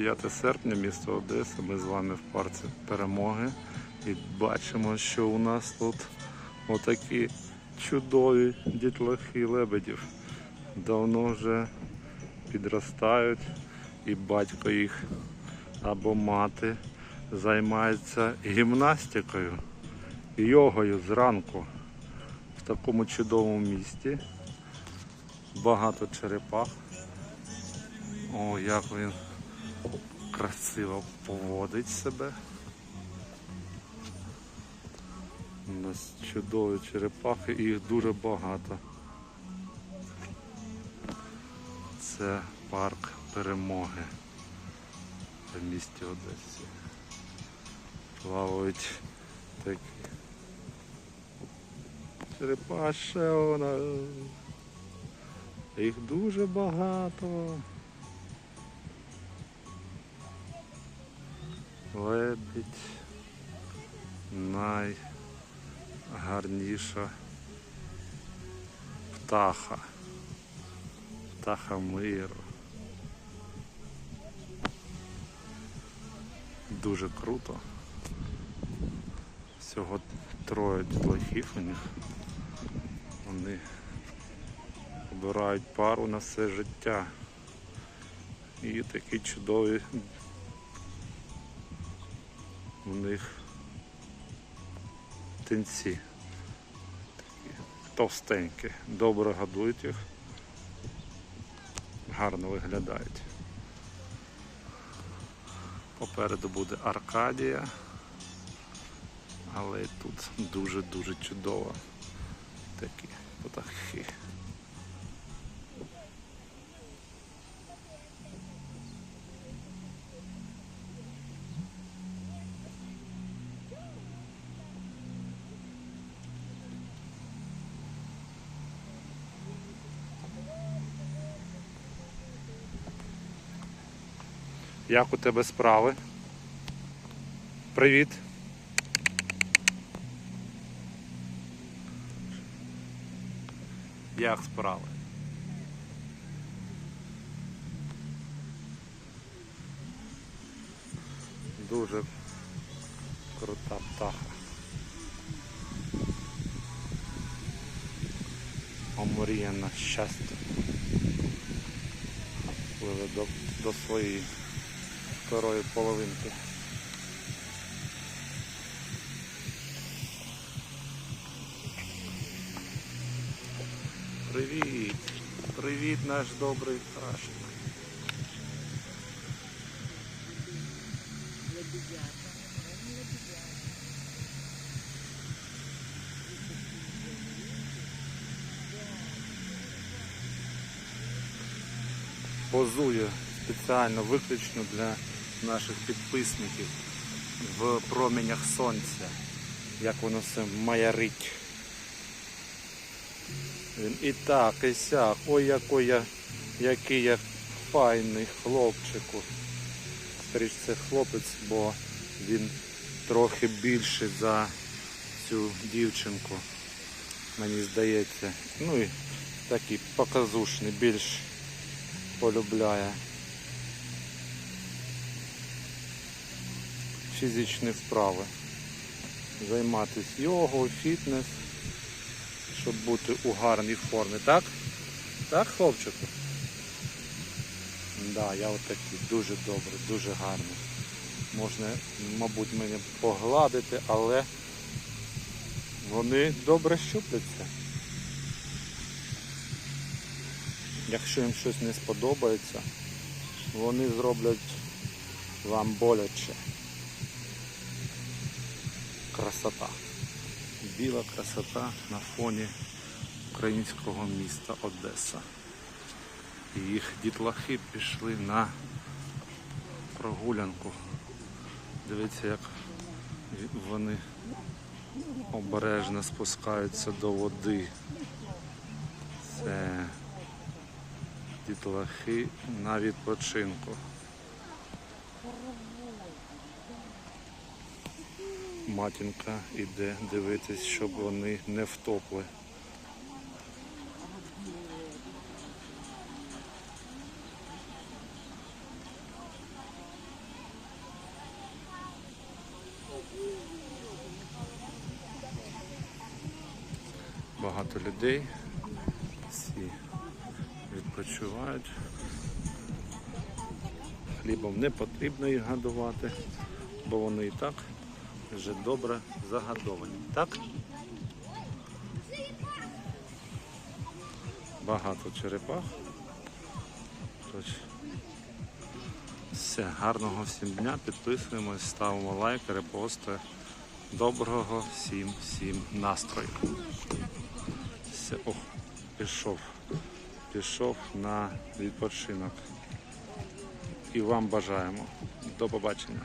5 серпня, місто Одеса. Ми з вами в парці перемоги. І бачимо, що у нас тут отакі чудові дітлахи лебедів. Давно вже підростають, і батько їх або мати займається гімнастикою, йогою зранку в такому чудовому місті. Багато черепах. О, як він красиво поводить себе. У нас чудові черепахи і їх дуже багато. Це парк перемоги в місті Одесі. Плавають такі черепаші, вона. Їх дуже багато. Лебідь найгарніша птаха. Птаха миру. Дуже круто. Всього троє дітлахів у них. Вони обирають пару на все життя. І такі чудові у них тинці. Такі товстенькі. Добре годують їх. Гарно виглядають. Попереду буде Аркадія. Але тут дуже-дуже чудово. Такі птахи. Як у тебе справи? Привіт. Як справи? Дуже крута птаха. Омріяна щастя. Пливе до, до своєї второї половинки. Привіт! Привіт, наш добрий пташик. Позує спеціально виключно для наших підписників в променях сонця, як воно все маярить. Він і так, і сяк. Ой, який я, який я файний хлопчику. Скоріше це хлопець, бо він трохи більший за цю дівчинку. Мені здається. Ну і такий показушний, більш полюбляє. Фізичні вправи. Займатися йогою, фітнес щоб бути у гарній формі, так? Так, хлопчику? Да, я отакий, дуже добре, дуже гарний. Можна, мабуть, мені погладити, але вони добре щупляться. Якщо їм щось не сподобається, вони зроблять вам боляче. Красота біла красота на фоні українського міста Одеса. І їх дітлахи пішли на прогулянку. Дивіться, як вони обережно спускаються до води. Це дітлахи на відпочинку. матінка іде дивитись, щоб вони не втопли. Багато людей всі відпочивають. Хлібом не потрібно їх годувати, бо вони і так вже добре загодовані. Так? Багато черепах. Тож, все, гарного всім дня, підписуємось, ставимо лайк, репости. Доброго всім всім настрою. Все, ох, пішов. Пішов на відпочинок. І вам бажаємо. До побачення.